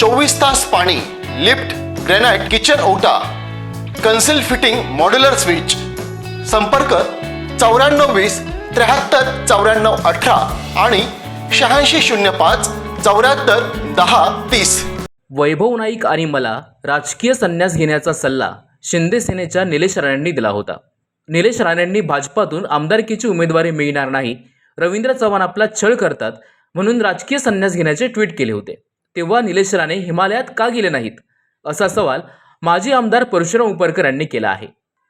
चोवीस तास पाणी लिफ्ट ग्रेनाइट किचन ओटा कन्सिल फिटिंग मॉड्युलर स्विच. संपर्क चौऱ्याण्णव वीस त्र्याहत्तर चौऱ्याण्णव अठरा आणि शहाऐंशी शून्य पाच चौऱ्याहत्तर दहा तीस. वैभव नाईक आणि मला राजकीय संन्यास घेण्याचा सल्ला शिंदे सेनेच्या निलेश राणेंनी दिला होता. निलेश राणेंनी भाजपातून आमदारकीची उमेदवारी मिळणार नाही. रवींद्र चव्हाण आपला छळ करतात म्हणून राजकीय संन्यास घेण्याचे ट्विट केले होते. तेव्हा निलेश राणे हिमालयात का गेले नाहीत? असा सवाल माजी आमदार परशुराम उपरकर यांनी केला आहे.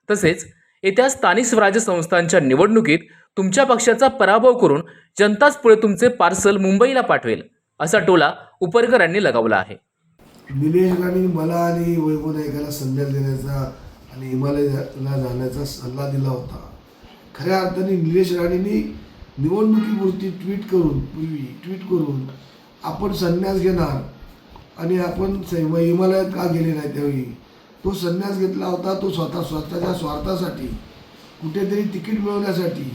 तसेच येत्या स्थानिक स्वराज्य संस्थांच्या निवडणुकीत तुमच्या पक्षाचा पराभव करून जनताच पुढे तुमचे पार्सल मुंबईला पाठवेल असा टोला उपरकर यांनी लगावला आहे. निलेश राणे मला आणि वैभव नायकाला संदेश देण्याचा आणि हिमालयाला जाण्याचा सल्ला दिला होता. खऱ्या अर्थाने निलेश राणेंनी निवडणुकीपुरती ट्विट करून पूर्वी ट्विट करून आपण संन्यास घेणार आणि आपण हिमालयात का गेले नाही त्यावेळी? तो संन्यास घेतला होता तो स्वतः स्वतःच्या स्वार्थासाठी कुठेतरी तिकीट मिळवण्यासाठी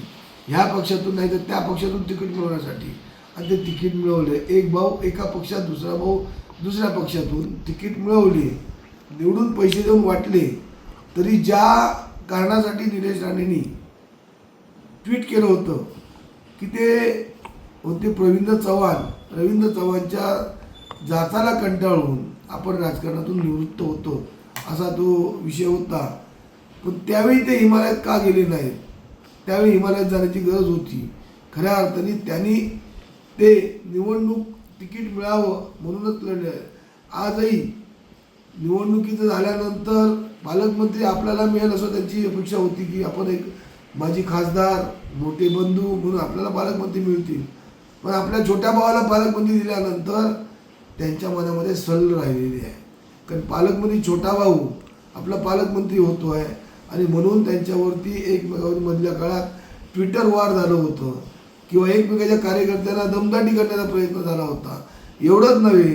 ह्या पक्षातून नाही तर त्या पक्षातून तिकीट मिळवण्यासाठी. आणि ते तिकीट मिळवले. एक भाऊ एका पक्षात दुसरा भाऊ दुसऱ्या पक्षातून तिकीट मिळवले. निवडून पैसे देऊन वाटले. तरी ज्या कारणासाठी निलेश राणेंनी ट्विट केलं होतं की ते होते प्रवीण चव्हाण रवींद्र चव्हाणच्या जाचाला कंटाळून आपण राजकारणातून निवृत्त होतो असा तो विषय होता. पण त्यावेळी ते हिमालयात का गेले नाहीत? त्यावेळी हिमालयात जाण्याची गरज होती. खऱ्या अर्थाने त्यांनी ते निवडणूक तिकीट मिळावं म्हणूनच लढले. आजही निवडणुकीचं झाल्यानंतर पालकमंत्री आपल्याला मिळेल असं त्यांची अपेक्षा होती की आपण एक माजी खासदार मोठे बंधू म्हणून आपल्याला पालकमंत्री मिळतील. पण आपल्या छोट्या भावाला पालकमंत्री दिल्यानंतर त्यांच्या मनामध्ये सल राहिलेली आहे. कारण पालकमंत्री छोटा भाऊ आपला पालकमंत्री होतो आहे आणि म्हणून त्यांच्यावरती एकमेकावर मधल्या काळात ट्विटर वार झालं होतं किंवा एकमेकाच्या कार्यकर्त्यांना दमदाटी करण्याचा प्रयत्न झाला होता. एवढंच नव्हे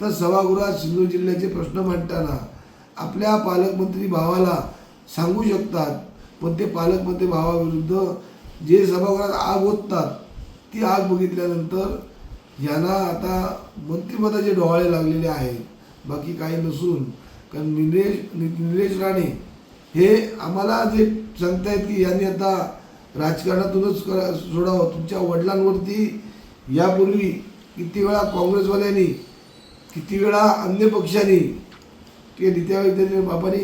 तर सभागृहात सिंधू जिल्ह्याचे प्रश्न मांडताना आपल्या पालकमंत्री भावाला सांगू शकतात पण ते पालकमंत्री भावाविरुद्ध जे सभागृहात आग ओततात ती आग बघितल्यानंतर यांना आता मंत्रिपदाचे डोहाळे लागलेले आहेत. बाकी काही नसून. कारण निलेश नि- निलेश राणे हे आम्हाला जे सांगतायत की यांनी आता राजकारणातूनच करा सोडावं. तुमच्या वडिलांवरती यापूर्वी किती वेळा काँग्रेसवाल्यांनी किती वेळा अन्य पक्षांनी ते त्यावेळी त्याच्या बापाने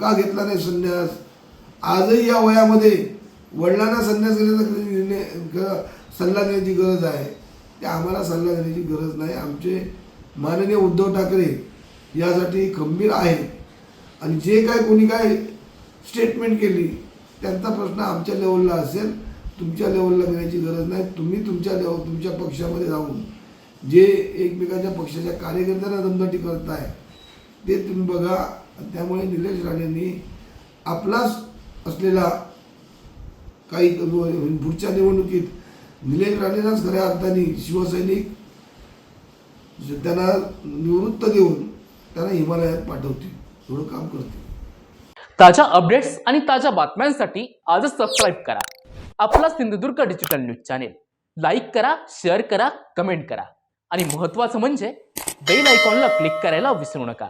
का घेतला नाही संन्यास? आजही या वयामध्ये वडिलांना संन्यास घेण्याचा निर्णय ग- सल्ला देण्याची गरज आहे. ते आम्हाला सल्ला देण्याची गरज नाही. आमचे माननीय उद्धव ठाकरे यासाठी खंबीर आहेत. आणि जे काय कोणी काय स्टेटमेंट केली त्यांचा प्रश्न आमच्या लेवलला असेल. तुमच्या लेवलला घेण्याची गरज नाही. तुम्ही तुमच्या लेवल तुमच्या पक्षामध्ये जाऊन जे एकमेकांच्या पक्षाच्या कार्यकर्त्यांना दमदाटी आहे ते तुम्ही बघा. त्यामुळे निलेश राणेंनी आपलाच असलेला काही पुढच्या निवडणुकीत निलेश राणेंनाच खऱ्या अर्थाने शिवसैनिक त्यांना निवृत्त देऊन त्यांना हिमालयात पाठवतील. थोडं काम करतील. ताज्या अपडेट्स आणि ताज्या बातम्यांसाठी आजच सबस्क्राईब करा. आपला Sindhudurg digital news channel like करा शेअर करा कमेंट करा. आणि महत्त्वाचं म्हणजे बेल आयकॉनला क्लिक करायला विसरू नका.